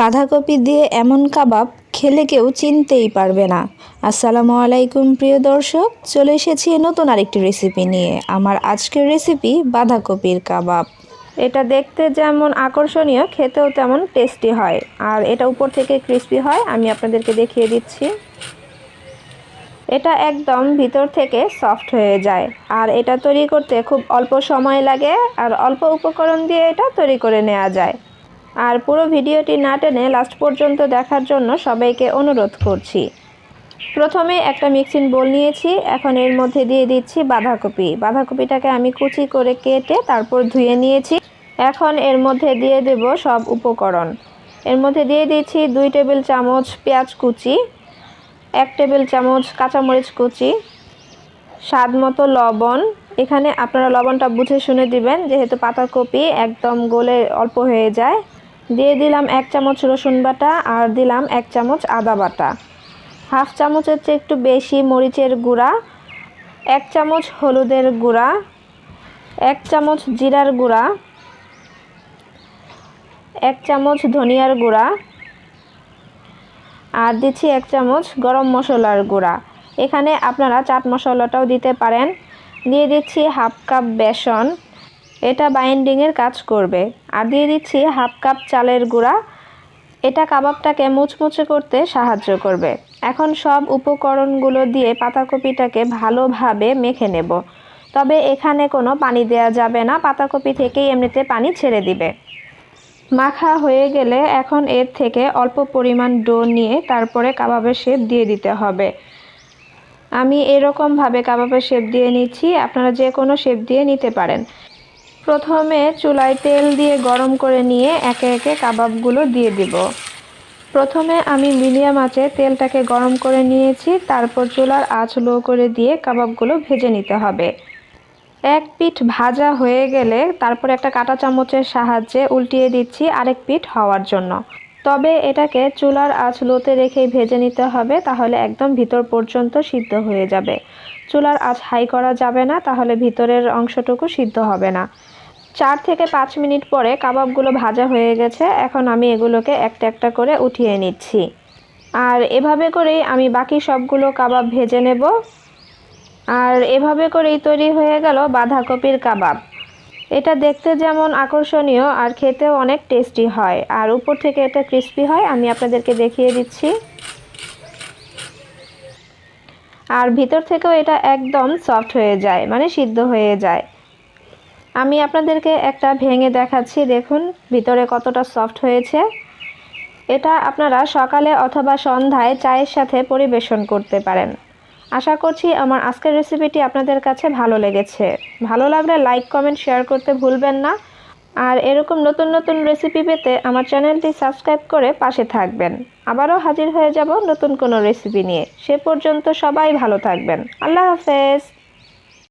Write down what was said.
বাঁধাকপি দিয়ে এমন কাবাব খেলে কেউ চিনতেই পারবে না। আসসালামু আলাইকুম, প্রিয় দর্শক। চলে এসেছি নতুন আরেকটি রেসিপি নিয়ে। আমার আজকের রেসিপি বাঁধাকপির কাবাব। এটা দেখতে যেমন আকর্ষণীয়, খেতেও তেমন টেস্টি হয়। আর এটা উপর থেকে ক্রিস্পি হয়, আমি আপনাদেরকে দেখিয়ে দিচ্ছি। এটা একদম ভিতর থেকে সফট হয়ে যায়। আর এটা তৈরি করতে খুব অল্প সময় লাগে। আর অল্প উপকরণ দিয়ে এটা তৈরি করে নেওয়া যায়। আর পুরো ভিডিওটি না টেনে লাস্ট পর্যন্ত দেখার জন্য সবাইকে অনুরোধ করছি। প্রথমে একটা মিক্সিং বোল নিয়েছি, এখন এর মধ্যে দিয়ে দিচ্ছি বাঁধাকপি। বাঁধাকপিটাকে আমি কুচি করে কেটে তারপর ধুয়ে নিয়েছি। এখন এর মধ্যে দিয়ে দেব সব উপকরণ। এর মধ্যে দিয়ে দিচ্ছি দুই টেবিল চামচ পেঁয়াজ কুচি, এক টেবিল চামচ কাঁচামরিচ কুচি, স্বাদ মতো লবণ। এখানে আপনারা লবণটা বুঝে শুনে দিবেন, যেহেতু পাতাকপি একদম গলে অল্প হয়ে যায়। দিয়ে দিলাম এক চামচ রসুন বাটা আর দিলাম এক চামচ আদা বাটা। হাফ চামচের চেয়ে একটু বেশি মরিচের গুঁড়া, এক চামচ হলুদের গুঁড়া, এক চামচ জিরার গুঁড়া, এক চামচ ধনিয়ার গুঁড়া আর দিচ্ছি এক চামচ গরম মশলার গুঁড়া। এখানে আপনারা চাট মশলাটাও দিতে পারেন। দিয়ে দিচ্ছি হাফ কাপ বেসন। এটা বাইন্ডিংয়ের কাজ করবে। আর দিয়ে দিচ্ছি হাফ কাপ চালের গুঁড়া। এটা কাবাবটাকে মুচমুচে করতে সাহায্য করবে। এখন সব উপকরণগুলো দিয়ে পাতাকপিটাকে ভালোভাবে মেখে নেব। তবে এখানে কোনো পানি দেওয়া যাবে না, পাতাকপি থেকেই এমনিতে পানি ছেড়ে দিবে। মাখা হয়ে গেলে এখন এর থেকে অল্প পরিমাণ ডো নিয়ে তারপরে কাবাবের শেপ দিয়ে দিতে হবে। আমি এরকমভাবে কাবাবের শেপ দিয়ে নিচ্ছি, আপনারা যে কোনো শেপ দিয়ে নিতে পারেন। প্রথমে চুলায় তেল দিয়ে গরম করে নিয়ে একে একে কাবাবগুলো দিয়ে দিব। প্রথমে আমি মিডিয়াম আঁচে তেলটাকে গরম করে নিয়েছি, তারপর চুলার আঁচ লো করে দিয়ে কাবাবগুলো ভেজে নিতে হবে। এক পিঠ ভাজা হয়ে গেলে তারপর একটা কাঁটা চামচের সাহায্যে উল্টিয়ে দিচ্ছি আরেক পিঠ হওয়ার জন্য। তবে এটাকে চুলার আঁচ লোতে রেখেই ভেজে নিতে হবে, তাহলে একদম ভিতর পর্যন্ত সিদ্ধ হয়ে যাবে। চুলার আঁচ হাই করা যাবে না, তাহলে ভিতরের অংশটুকু সিদ্ধ হবে না। চার থেকে পাঁচ মিনিট পরে কাবাবগুলো ভাজা হয়ে গেছে। এখন আমি এগুলোকে একটা একটা করে উঠিয়ে নিচ্ছি। আর এভাবে করেই আমি বাকি সবগুলো কাবাব ভেজে নেব। আর এভাবে করেই তৈরি হয়ে গেল বাঁধাকপির কাবাব। এটা দেখতে যেমন আকর্ষণীয় আর খেতেও অনেক টেস্টি হয়। আর উপর থেকে এটা ক্রিস্পি হয়, আমি আপনাদেরকে দেখিয়ে দিচ্ছি। আর ভিতর থেকেও এটা একদম সফট হয়ে যায় মানে সিদ্ধ হয়ে যায়। আমি আপনাদেরকে একটা ভেঙে দেখাচ্ছি, দেখুন ভিতরে কতটা সফট হয়েছে। এটা আপনারা সকালে অথবা সন্ধ্যায় চায়ের সাথে পরিবেশন করতে পারেন। আশা করছি আমার আজকের রেসিপিটি আপনাদের কাছে ভালো লেগেছে। ভালো লাগলে লাইক কমেন্ট শেয়ার করতে ভুলবেন না। আর এরকম নতুন নতুন রেসিপি পেতে আমার চ্যানেলটি সাবস্ক্রাইব করে পাশে থাকবেন। আবারও হাজির হয়ে যাব নতুন কোনো রেসিপি নিয়ে। সে পর্যন্ত সবাই ভালো থাকবেন। আল্লাহ হাফেজ।